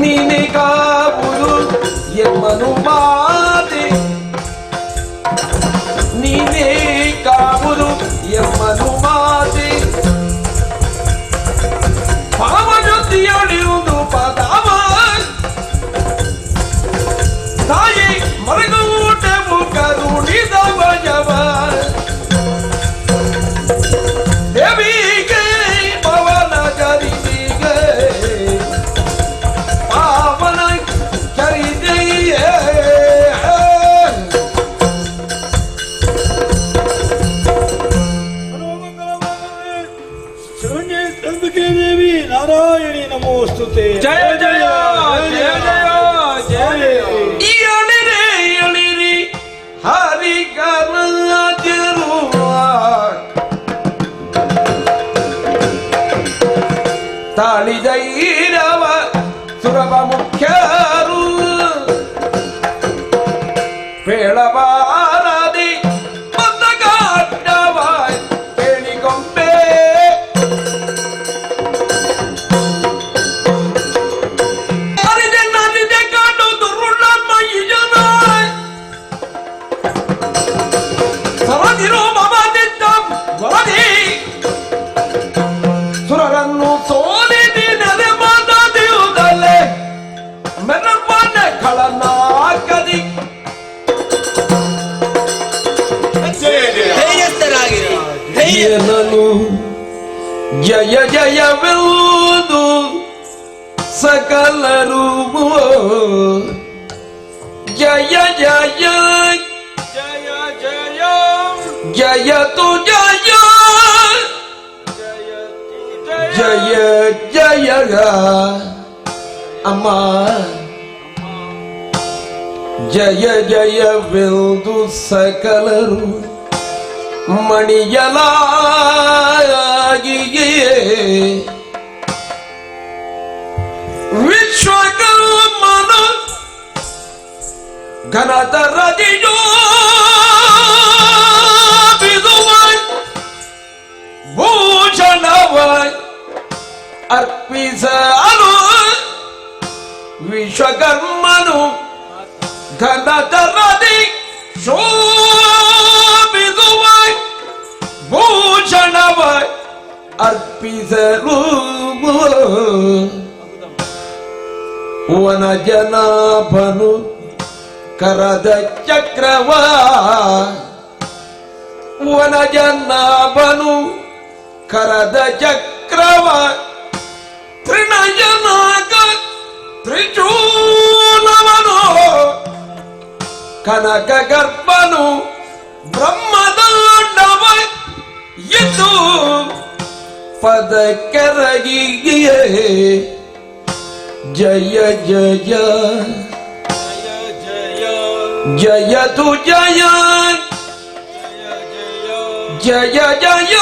ನೀನೆ ಕಾವುದು ಎಮ್ಮನು ಮಾತೆ ನಮೋಸ್ತುತೆ ಜಯ ಜಯ ಜಯ ಜಯ ಜಯ ಜಯ. ಎಳಿರಿ ತಾಳಿ ಹರಿಕರಾಜರು ತಾಳಿದೈರವ ಸುರಭ ಮುಖ್ಯರು. ಬೇಳಬಾರದಿ ಮೆನಪನ ಕಳನಾಕದಿ ಧೈರ್ಯಸ್ಥರಾಗಿರಿ ಧೈರ್ಯ ಜಯ ಜಯ ಜಯವೆಂದು ಸಕಲರು ಜಯ ಜಯ. ಜಯ ಜಯ. ಜಯತು ಜಯ. ಜಯ. ಜಯ ಅಮ್ಮ. ಜಯ ಜಯವೆಂದು ಸಕಲರು ಮಣಿಯಲಾಗಿಯೇ ವಿಶ್ವಕರ್ಮನ ಘನದ ರದಿಯೋ ಬಿದುವಾಯ್ ಭೂಷಣವಾಯ್ ಅರ್ಪಿಸಲು ವಿಶ್ವಕರ್ಮನು ಘನದ ಶೋಭಿಸುವ ಭೂಷಣವ ಅರ್ಪಿಸಲು ವನ ಜನಾಭನು ಕರದ ಚಕ್ರವ. ವನ ಜನಾಭನು ಕರದ ಚಕ್ರವ. ಕನಕ ಗರ್ಭನು ಬ್ರಹ್ಮದಾಂಡವ ಎಂದು ಪದ ಕೆರಗಿಯೇ ಜಯ ಜಯ ಜಯ ತು ಜಯ ಜಯ ಜಯ